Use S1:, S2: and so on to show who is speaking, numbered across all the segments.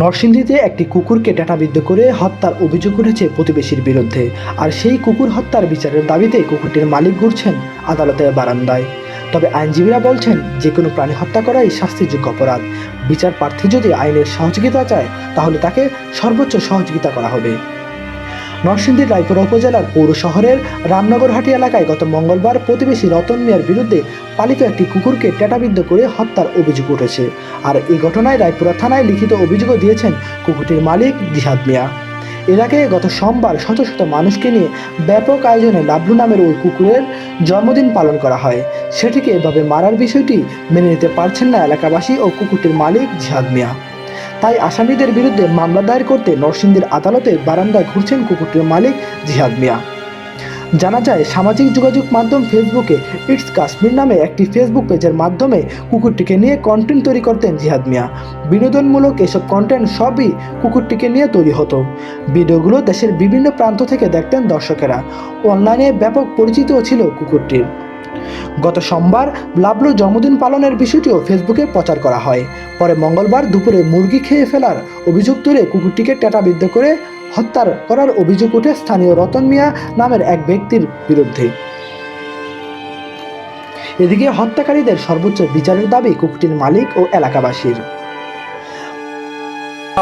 S1: নরসিংদীতে একটি কুকুরকে ট্যাটাবিদ্ধ করে হত্যার অভিযোগ উঠেছে প্রতিবেশীর বিরুদ্ধে। আর সেই কুকুর হত্যার বিচারের দাবিতে কুকুরটির মালিক ঘুরছেন আদালতের বারান্দায়। তবে আইনজীবীরা বলছেন যে কোনো প্রাণী হত্যা করাই শাস্তিযোগ্য অপরাধ। বিচার প্রার্থী যদি আইনের সহযোগিতা চায়, তাহলে তাকে সর্বোচ্চ সহযোগিতা করা হবে। নরসিংদীর রায়পুরা উপজেলার পৌর শহরের রামনগরহাটি এলাকায় গত মঙ্গলবার প্রতিবেশী রতন মিয়ার বিরুদ্ধে পালিত একটি কুকুরকে ট্যাটাবিদ্ধ করে হত্যার অভিযোগ উঠেছে। আর এই ঘটনায় রায়পুরা থানায় লিখিত অভিযোগও দিয়েছেন কুকুরটির মালিক জিহাদ মিয়া। এর গত সোমবার শত শত মানুষকে নিয়ে ব্যাপক আয়োজনে লাবলু নামের ওই কুকুরের জন্মদিন পালন করা হয়। সেটিকে এভাবে মারার বিষয়টি মেনে নিতে পারছেন না এলাকাবাসী ও কুকুরটির মালিক জিহাদ মিয়া। তাই আসামিদের বিরুদ্ধে মামলা দায়ের করতে নরসিংদীর আদালতে বারান্দায় ঘুরছেন কুকুরটির মালিক জিহাদ মিয়া। জানা যায়, সামাজিক যোগাযোগ মাধ্যম ফেসবুকে ইটস কাশ্মীর নামে একটি ফেসবুক পেজের মাধ্যমে কুকুরটিকে নিয়ে কন্টেন্ট তৈরি করতেন জিহাদ মিয়া। বিনোদনমূলক এসব কন্টেন্ট সবই কুকুরটিকে নিয়ে তৈরি হতো। ভিডিওগুলো দেশের বিভিন্ন প্রান্ত থেকে দেখতেন দর্শকেরা। অনলাইনে ব্যাপক পরিচিতও ছিল কুকুরটির। গত সোমবার লাবলুর জন্মদিন পালনের বিষয়টিও ফেসবুকে প্রচার করা হয়। পরে মঙ্গলবার দুপুরে মুরগি খেয়ে ফেলার অভিযোগ তুলে কুকুরটিকে ট্যাটাবিদ্ধ করে হত্যার করার অভিযোগ উঠে স্থানীয় রতন মিয়া নামের এক ব্যক্তির বিরুদ্ধে। এদিকে হত্যাকারীদের সর্বোচ্চ বিচারের দাবি কুকুরটির মালিক ও এলাকাবাসীর।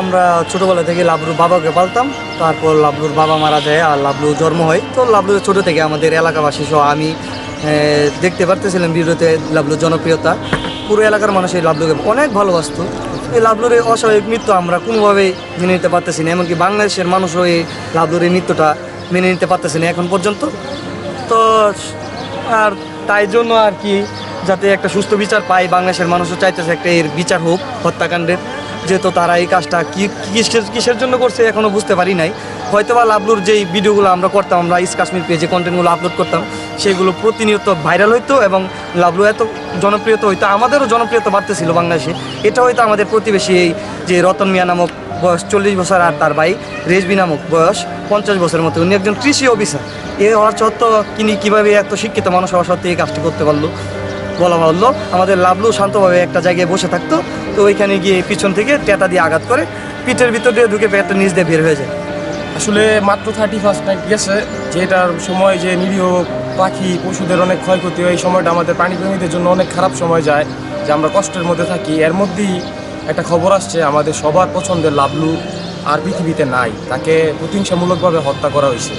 S2: আমরা ছোটোবেলা থেকে লাবলুর বাবাকে পালতাম, তারপর লাবলুর বাবা মারা যায় আর লাবলু জন্ম হয়। তো লাবলু ছোটো থেকে আমাদের এলাকাবাসী সহ আমি দেখতে পারতেছিলাম ভিডিওতে লাবলুর জনপ্রিয়তা। পুরো এলাকার মানুষ এই লাবলুকে অনেক ভালোবাসতো। এই লাবলুর এই অস্বাভাবিক মৃত্যু আমরা কোনোভাবেই মেনে নিতে পারতেছি না, এমনকি বাংলাদেশের মানুষও এই লাবলুর এই মৃত্যুটা মেনে নিতে পারতেছে না এখন পর্যন্ত। তো, আর তাই জন্য আর কি যাতে একটা সুস্থ বিচার পাই, বাংলাদেশের মানুষও চাইতেছে একটা এর বিচার হোক হত্যাকাণ্ডের। যেহেতু তারা এই কাজটা কি, কিসের কিসের জন্য করছে এখনও বুঝতে পারি নাই। হয়তো বা লাভলুর যেই ভিডিওগুলো আমরা করতাম, আমরা ইস কাশ্মীর পেজে কন্টেন্টগুলো আপলোড করতাম সেগুলো প্রতিনিয়ত ভাইরাল হইতো এবং লাভলু এত জনপ্রিয়তা হইতো, আমাদেরও জনপ্রিয়তা বাড়তেছিল বাংলাদেশে। এটা হয়তো আমাদের প্রতিবেশী এই যে রতন মিয়া নামক বয়স চল্লিশ বছর আর তার ভাই রেজবি নামক বয়স পঞ্চাশ বছরের মতো। উনি একজন কৃষি অফিসার। এ হওয়ার সত্ত্বেও তিনি কীভাবে এত শিক্ষিত মানুষ হওয়া সত্ত্বেও এই কাজটি করতে পারল, বলা ভালো আমাদের লাভলু শান্তভাবে একটা জায়গায় বসে থাকতো, তো ওইখানে গিয়ে পিছন থেকে টেটা দিয়ে আঘাত করে, পিঠের ভিতর দিয়ে ঢুকে পেটটা নিচ দিয়ে বের হয়ে যায়।
S3: আসলে মাত্র থার্টি ফার্স্ট নাইট গেছে, যেটার সময় যে নিরীহ পাখি, পশুদের অনেক ক্ষয়ক্ষতি হয়। এই সময়টা আমাদের প্রাণীপ্রেমীদের জন্য অনেক খারাপ সময় যায়, যে আমরা কষ্টের মধ্যে থাকি। এর মধ্যেই একটা খবর আসছে, আমাদের সবার পছন্দের লাভলু আর পৃথিবীতে নাই। তাকে প্রতিহিংসামূলকভাবে হত্যা করা হয়েছে,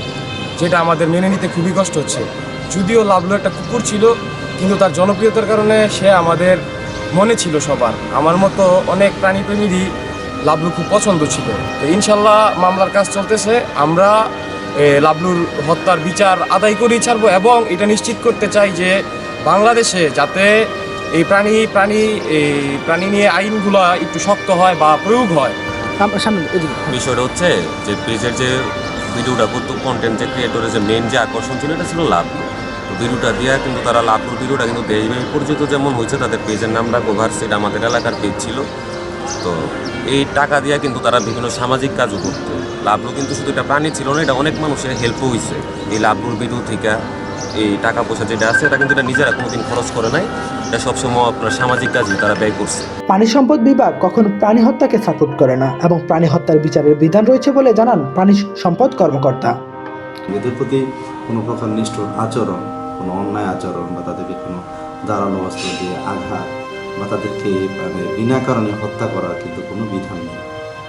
S3: যেটা আমাদের মেনে নিতে খুবই কষ্ট হচ্ছে। যদিও লাভলু একটা কুকুর ছিল, কিন্তু তার জনপ্রিয়তার কারণে সে আমাদের মনে ছিল সবার। আমার মতো অনেক প্রাণীপ্রেমীরই লাভলু খুব পছন্দ ছিল। তো ইনশাল্লাহ মামলার কাজ চলতেছে। আমরা এ, লাভলুর হত্যার বিচার আদায় করেই ছাড়বো এবং এটা নিশ্চিত করতে চাই যে বাংলাদেশে যাতে এই প্রাণী প্রাণী এই প্রাণী নিয়ে আইনগুলো একটু শক্ত হয় বা প্রয়োগ হয়।
S1: সামনে
S4: বিষয়টা হচ্ছে যে পেজের যে ভিডিওটা করতো কন্টেন্ট যে ক্রিয়েটরের যে মেন যে আকর্ষণ ছিল এটা ছিল লাভ ভিডিওটা দিয়া কিন্তু তারা লাভপুর ভিডিওটা কিন্তু দেশব্যাপী পরিচিত যেমন হয়েছে তাদের পেজের নামটা কোভার সেট আমাদের এলাকার পেজ ছিল। তো এই টাকা দিয়া কিন্তু তারা বিভিন্ন সামাজিক কাজও করতো। লাভলু কিন্তু শুধু এটা প্রাণী ছিল না এটা অনেক মানুষের হেল্পও হয়েছে এই লাভলুর ভিডিও থেকে এই টাকা পয়সা যেটা আছে এটা কিন্তু এটা নিজেরা কোনোদিন খরচ করে নাই। এটা সবসময় আপনার সামাজিক কাজে তারা ব্যয় করছে।
S1: প্রাণী সম্পদ বিভাগ কখনো প্রাণী হত্যাকে সাপোর্ট করে না এবং প্রাণী হত্যার বিচারের বিধান রয়েছে বলে জানান প্রাণী সম্পদ কর্মকর্তা।
S5: এদের প্রতি কোনো প্রকার নিষ্ঠুর আচরণ কোনো অন্যায় আচরণ বা তাদেরকে কোনো দাঁড়ানো অস্ত্র দিয়ে আঘাত বা তাদেরকে মানে বিনা কারণে হত্যা করার কিন্তু কোনো বিধান নেই।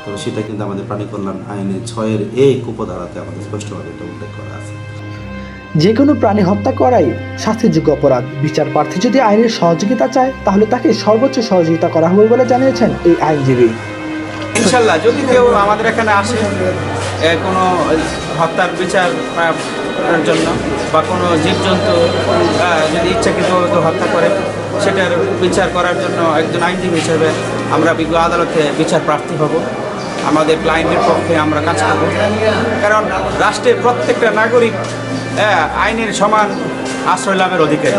S5: তবে সেটা কিন্তু আমাদের প্রাণী কল্যাণ আইনের ছয়ের এক উপধারাতে আমাদের স্পষ্টভাবে এটা উল্লেখ করা আছে।
S1: যে কোনো প্রাণী হত্যা করাই শাস্তিযোগ্য অপরাধ। বিচার প্রার্থী যদি আইনের সহযোগিতা চায় তাহলে তাকে সর্বোচ্চ সহযোগিতা করা হবে বলে জানিয়েছেন এই আইনজীবী।
S6: ইনশাল্লাহ যদি কেউ আমাদের এখানে আসে কোনো হত্যার বিচার জন্য বা কোনো জীবজন্তু যদি ইচ্ছাকৃতভাবে হত্যা করে, সেটার বিচার করার জন্য একজন আইনজীবী হিসেবে আমরা বিজ্ঞ আদালতে বিচার প্রার্থী হব। আমাদের ক্লায়েন্টের পক্ষে আমরা কাজ করব। কারণ রাষ্ট্রের প্রত্যেকটা নাগরিক আইনের সমান আশ্রয় লাভের অধিকারী।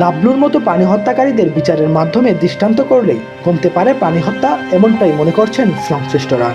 S1: লাবলুর মতো প্রাণী হত্যাকারীদের বিচারের মাধ্যমে দৃষ্টান্ত করলেই কমতে পারে প্রাণী হত্যা, এমনটাই মনে করছেন সংশ্লিষ্টরা।